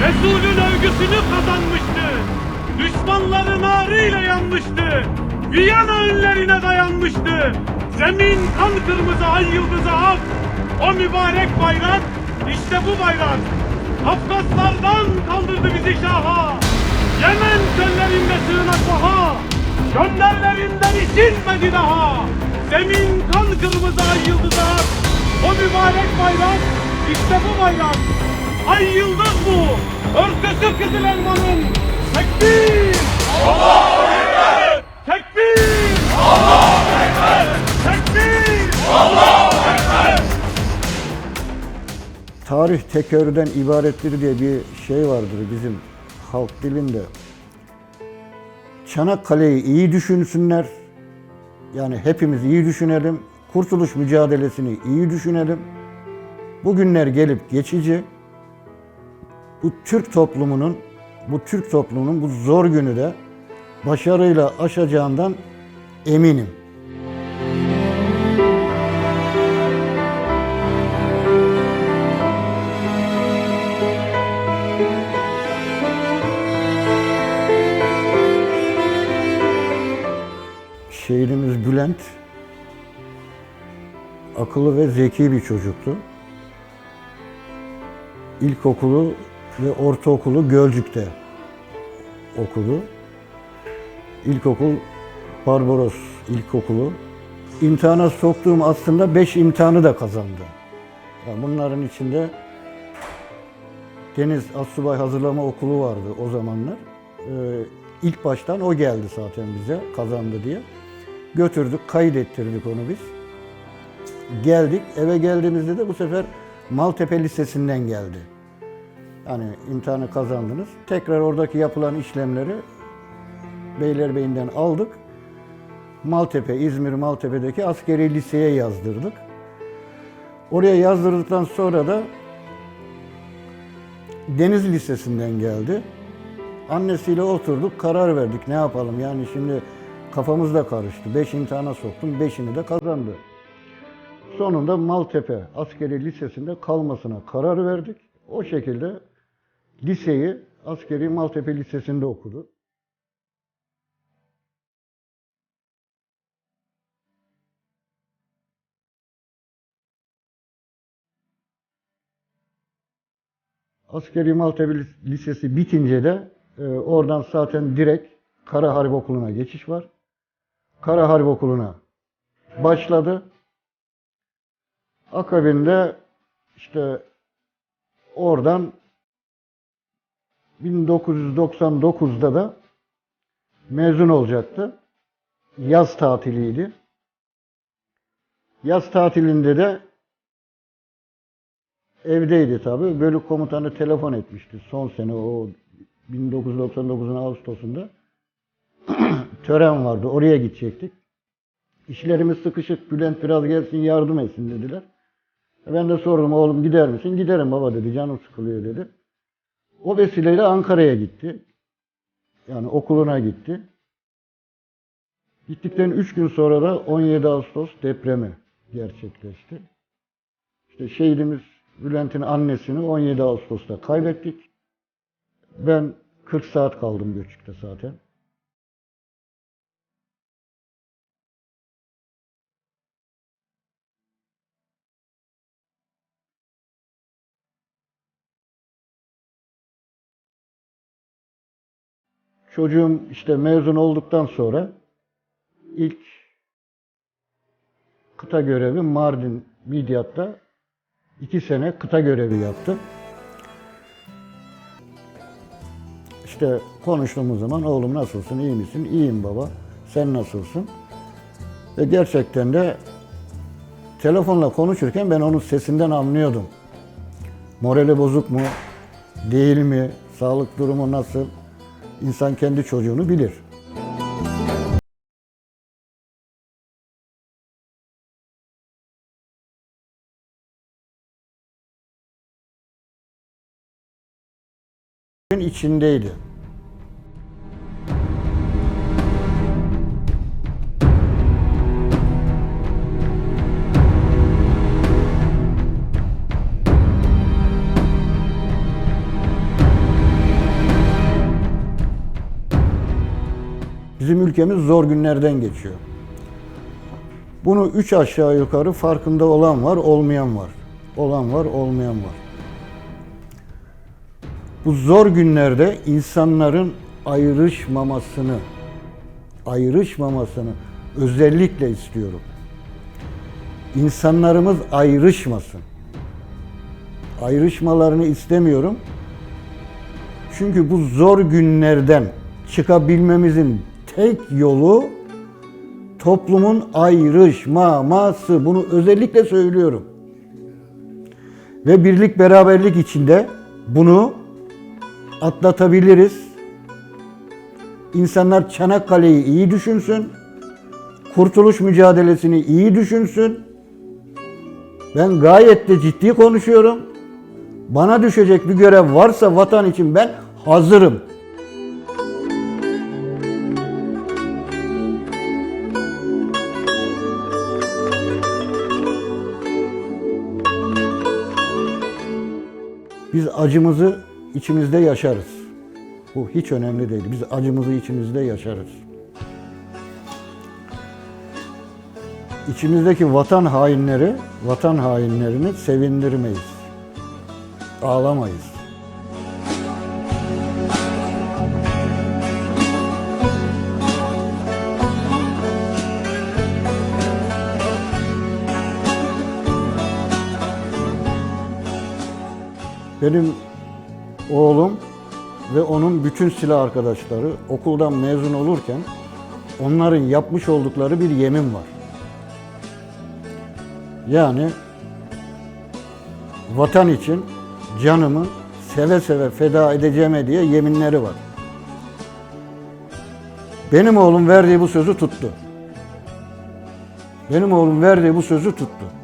Resulün övgüsünü kazanmıştı. Düşmanların ağrıyla yanmıştı. Viyana önlerine dayanmıştı. Zemin kan kırmızı ay yıldızı ak. O mübarek bayrak işte bu bayrak. Kafkaslardan kaldırdı bizi şaha. Yemen çöllerinde sığınak vaha. Gönderlerinden isilmedi daha. Zemin kan kırmızı ay yıldızı ak. O mübarek bayrak işte bu bayrak. Ay yıldız bu. Örtüsü kızıl elmanın. Tekbir! Allahu Ekber! Tekbir! Allahu Ekber! Tekbir! Tarih tekerrürden ibarettir diye bir şey vardır bizim halk dilinde. Çanakkale'yi iyi düşünsünler. Yani hepimiz iyi düşünelim. Kurtuluş mücadelesini iyi düşünelim. Bugünler gelip geçici. Bu Türk toplumunun, bu Türk toplumunun bu zor günü de başarıyla aşacağından eminim. Şehrimiz Bülent akıllı ve zeki bir çocuktu. İlkokulu ve ortaokulu Gölcük'te okudu. İlkokul Barbaros İlkokulu. İmtihana soktuğum aslında beş imtihanı da kazandı. Yani bunların içinde Deniz Assubay Hazırlama Okulu vardı o zamanlar. Ee, ilk baştan o geldi zaten bize kazandı diye. Götürdük, kaydettirdik onu biz. Geldik, eve geldiğimizde de bu sefer Maltepe Lisesi'nden geldi. Yani imtihanı kazandınız. Tekrar oradaki yapılan işlemleri Beylerbeyi'nden aldık. Maltepe, İzmir Maltepe'deki askeri liseye yazdırdık. Oraya yazdırdıktan sonra da Deniz Lisesi'nden geldi. Annesiyle oturduk, karar verdik ne yapalım. Yani şimdi kafamız da karıştı. Beş imtihana soktum, beşini de kazandı. Sonunda Maltepe Askeri Lisesi'nde kalmasına karar verdik. O şekilde liseyi Askeri Maltepe Lisesi'nde okudu. Askeri Maltepe Lisesi bitince de e, oradan zaten direkt Kara Harp Okulu'na geçiş var. Kara Harp Okulu'na başladı. Akabinde işte oradan 1999'da da mezun olacaktı. Yaz tatiliydi. Yaz tatilinde de evdeydi tabii. Bölük komutanı telefon etmişti. Son sene o 1999'un Ağustos'unda tören vardı. Oraya gidecektik. İşlerimiz sıkışık. Bülent biraz gelsin yardım etsin dediler. Ben de sordum oğlum gider misin? Giderim baba dedi. Canım sıkılıyor dedi. O vesileyle Ankara'ya gitti. Yani okuluna gitti. Gittikten 3 gün sonra da 17 Ağustos depremi gerçekleşti. İşte şehidimiz Bülent'in annesini 17 Ağustos'ta kaybettik. Ben 40 saat kaldım Göçük'te zaten. Çocuğum işte mezun olduktan sonra ilk kıta görevi Mardin Midyat'ta iki sene kıta görevi yaptım. İşte konuştuğumuz zaman oğlum nasılsın, iyi misin? İyiyim baba. Sen nasılsın? Ve gerçekten de telefonla konuşurken ben onun sesinden anlıyordum. Morali bozuk mu? Değil mi? Sağlık durumu nasıl? İnsan kendi çocuğunu bilir. içindeydi. Bizim ülkemiz zor günlerden geçiyor. Bunu üç aşağı yukarı farkında olan var, olmayan var. Olan var, olmayan var. Bu zor günlerde insanların ayrışmamasını, ayrışmamasını özellikle istiyorum. İnsanlarımız ayrışmasın. Ayrışmalarını istemiyorum. Çünkü bu zor günlerden çıkabilmemizin tek yolu toplumun ayrışmaması. Bunu özellikle söylüyorum. Ve birlik beraberlik içinde bunu atlatabiliriz. İnsanlar Çanakkale'yi iyi düşünsün. Kurtuluş mücadelesini iyi düşünsün. Ben gayet de ciddi konuşuyorum. Bana düşecek bir görev varsa vatan için ben hazırım. Biz acımızı içimizde yaşarız. Bu hiç önemli değil. Biz acımızı içimizde yaşarız. İçimizdeki vatan hainleri, vatan hainlerini sevindirmeyiz. Ağlamayız. Benim oğlum ve onun bütün silah arkadaşları okuldan mezun olurken onların yapmış oldukları bir yemin var. Yani vatan için canımı seve seve feda edeceğime diye yeminleri var. Benim oğlum verdiği bu sözü tuttu. Benim oğlum verdiği bu sözü tuttu.